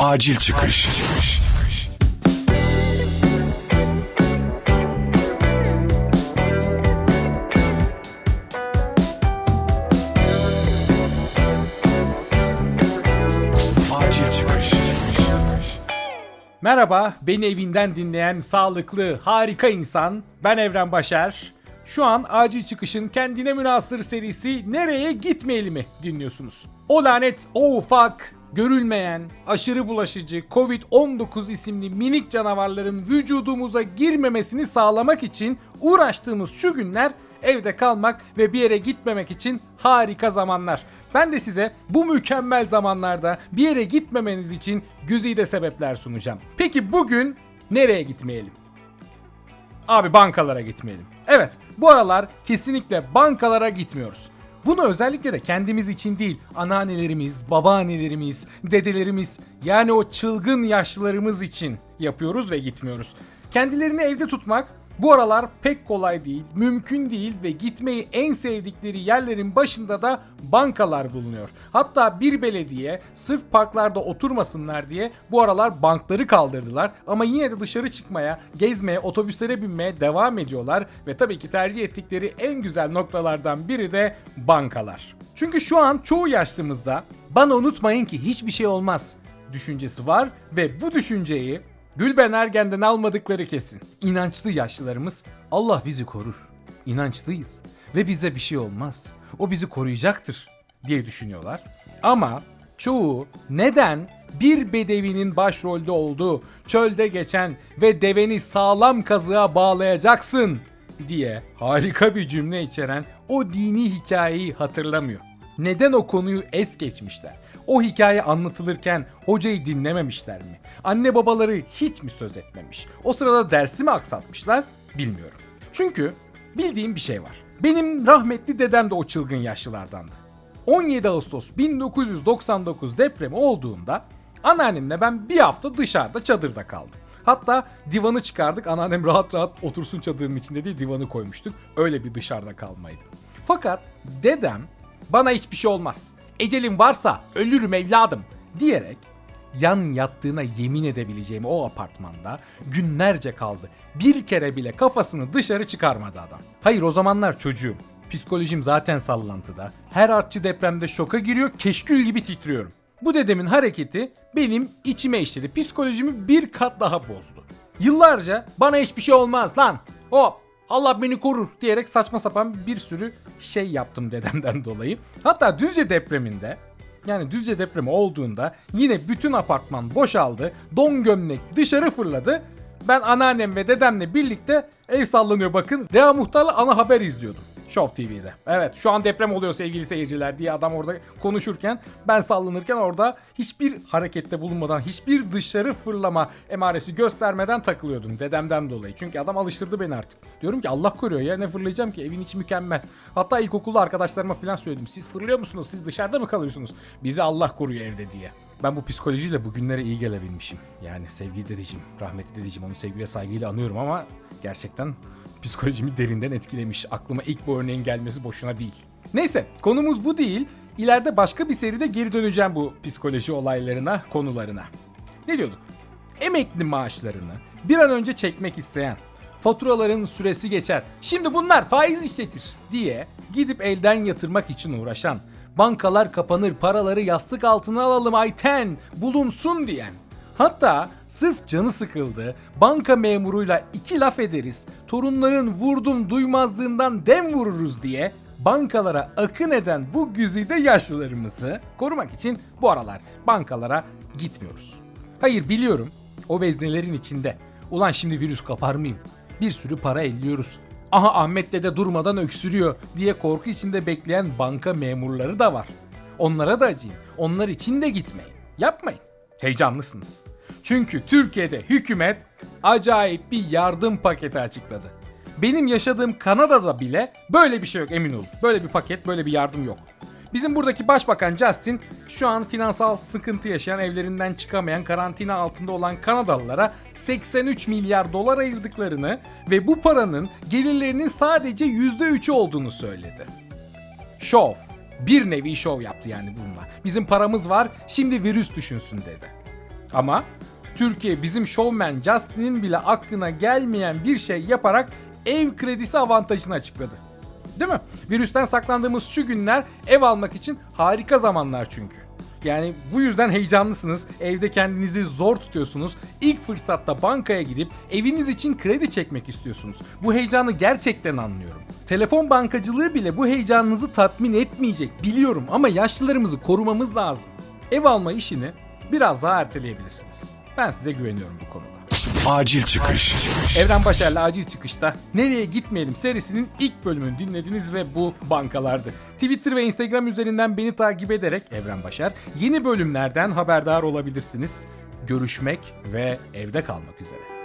Acil çıkış. Acil çıkış. Merhaba, beni evinden dinleyen sağlıklı, harika insan. Ben Evren Başar. Şu an Acil Çıkış'ın kendine münasır serisi Nereye Gitmeyeli mi dinliyorsunuz? O lanet, o ufak, görülmeyen, aşırı bulaşıcı Covid-19 isimli minik canavarların vücudumuza girmemesini sağlamak için uğraştığımız şu günler evde kalmak ve bir yere gitmemek için harika zamanlar. Ben de size bu mükemmel zamanlarda bir yere gitmemeniz için güzide sebepler sunacağım. Peki bugün nereye gitmeyelim? Abi bankalara gitmeyelim. Evet, bu aralar kesinlikle bankalara gitmiyoruz. Bunu özellikle de kendimiz için değil, anneannelerimiz, babaannelerimiz, dedelerimiz yani o çılgın yaşlılarımız için yapıyoruz ve gitmiyoruz. Kendilerini evde tutmak bu aralar pek kolay değil, mümkün değil ve gitmeyi en sevdikleri yerlerin başında da bankalar bulunuyor. Hatta bir belediye sırf parklarda oturmasınlar diye bu aralar bankları kaldırdılar ama yine de dışarı çıkmaya, gezmeye, otobüslere binmeye devam ediyorlar ve tabii ki tercih ettikleri en güzel noktalardan biri de bankalar. Çünkü şu an çoğu yaşlımızda bana unutmayın ki hiçbir şey olmaz düşüncesi var ve bu düşünceyi Gülben Ergen'den almadıkları kesin. İnançlı yaşlılarımız Allah bizi korur. İnançlıyız ve bize bir şey olmaz. O bizi koruyacaktır diye düşünüyorlar. Ama çoğu neden bir bedevinin başrolde olduğu çölde geçen ve deveni sağlam kazığa bağlayacaksın diye harika bir cümle içeren o dini hikayeyi hatırlamıyor. Neden o konuyu es geçmişler? O hikaye anlatılırken hocayı dinlememişler mi? Anne babaları hiç mi söz etmemiş? O sırada dersi mi aksatmışlar? Bilmiyorum. Çünkü bildiğim bir şey var. Benim rahmetli dedem de o çılgın yaşlılardandı. 17 Ağustos 1999 depremi olduğunda anneannemle ben bir hafta dışarıda çadırda kaldım. Hatta divanı çıkardık anneannem rahat rahat otursun çadırın içinde diye divanı koymuştuk. Öyle bir dışarıda kalmaydı. Fakat dedem bana hiçbir şey olmaz. Ecelin varsa ölürüm evladım diyerek yan yattığına yemin edebileceğim o apartmanda günlerce kaldı. Bir kere bile kafasını dışarı çıkarmadı adam. Hayır o zamanlar çocuğum. Psikolojim zaten sallantıda. Her artçı depremde şoka giriyor, keşkül gibi titriyorum. Bu dedemin hareketi benim içime işledi. Psikolojimi bir kat daha bozdu. Yıllarca bana hiçbir şey olmaz lan. Hop Allah beni korur diyerek saçma sapan bir sürü şey yaptım dedemden dolayı. Hatta Düzce depreminde yani Düzce depremi olduğunda yine bütün apartman boşaldı. Don gömlek dışarı fırladı. Ben anneannem ve dedemle birlikte ev sallanıyor bakın. Rea Muhtar'la ana haber izliyordum. Show TV'de. Evet şu an deprem oluyor sevgili seyirciler diye adam orada konuşurken ben sallanırken orada hiçbir harekette bulunmadan hiçbir dışarı fırlama emaresi göstermeden takılıyordum dedemden dolayı. Çünkü adam alıştırdı beni artık. Diyorum ki Allah koruyor ya ne fırlayacağım ki evin içi mükemmel. Hatta ilkokulda arkadaşlarıma falan söyledim. Siz fırlıyor musunuz? Siz dışarıda mı kalıyorsunuz? Bizi Allah koruyor evde diye. Ben bu psikolojiyle bugünlere iyi gelebilmişim. Yani sevgili dedeciğim, rahmetli dedeciğim onu sevgiyle saygıyla anıyorum ama gerçekten psikolojimi derinden etkilemiş. Aklıma ilk bu örneğin gelmesi boşuna değil. Neyse konumuz bu değil. İleride başka bir seride geri döneceğim bu psikoloji olaylarına, konularına. Ne diyorduk? Emekli maaşlarını bir an önce çekmek isteyen, faturaların süresi geçer, şimdi bunlar faiz işletir diye gidip elden yatırmak için uğraşan, bankalar kapanır paraları yastık altına alalım Ayten bulunsun diyen, Hatta sırf canı sıkıldı, banka memuruyla iki laf ederiz, torunların vurdum duymazlığından dem vururuz diye bankalara akın eden bu güzide yaşlılarımızı korumak için bu aralar bankalara gitmiyoruz. Hayır biliyorum o veznelerin içinde. Ulan şimdi virüs kapar mıyım? Bir sürü para elliyoruz. Aha Ahmet dede durmadan öksürüyor diye korku içinde bekleyen banka memurları da var. Onlara da acıyın. Onlar için de gitmeyin. Yapmayın. Heyecanlısınız. Çünkü Türkiye'de hükümet acayip bir yardım paketi açıkladı. Benim yaşadığım Kanada'da bile böyle bir şey yok emin olun. Böyle bir paket, böyle bir yardım yok. Bizim buradaki başbakan Justin şu an finansal sıkıntı yaşayan, evlerinden çıkamayan, karantina altında olan Kanadalılara 83 milyar dolar ayırdıklarını ve bu paranın gelirlerinin sadece %3'ü olduğunu söyledi. Şov. Bir nevi şov yaptı yani bununla. Bizim paramız var, şimdi virüs düşünsün dedi. Ama Türkiye bizim showman Justin'in bile aklına gelmeyen bir şey yaparak ev kredisi avantajını açıkladı. Değil mi? Virüsten saklandığımız şu günler ev almak için harika zamanlar çünkü. Yani bu yüzden heyecanlısınız, evde kendinizi zor tutuyorsunuz, ilk fırsatta bankaya gidip eviniz için kredi çekmek istiyorsunuz. Bu heyecanı gerçekten anlıyorum. Telefon bankacılığı bile bu heyecanınızı tatmin etmeyecek biliyorum ama yaşlılarımızı korumamız lazım. Ev alma işini biraz daha erteleyebilirsiniz. Ben size güveniyorum bu konuda. Acil çıkış. Evren Başar'la Acil Çıkış'ta Nereye Gitmeyelim serisinin ilk bölümünü dinlediniz ve bu bankalardı. Twitter ve Instagram üzerinden beni takip ederek Evren Başar yeni bölümlerden haberdar olabilirsiniz. Görüşmek ve evde kalmak üzere.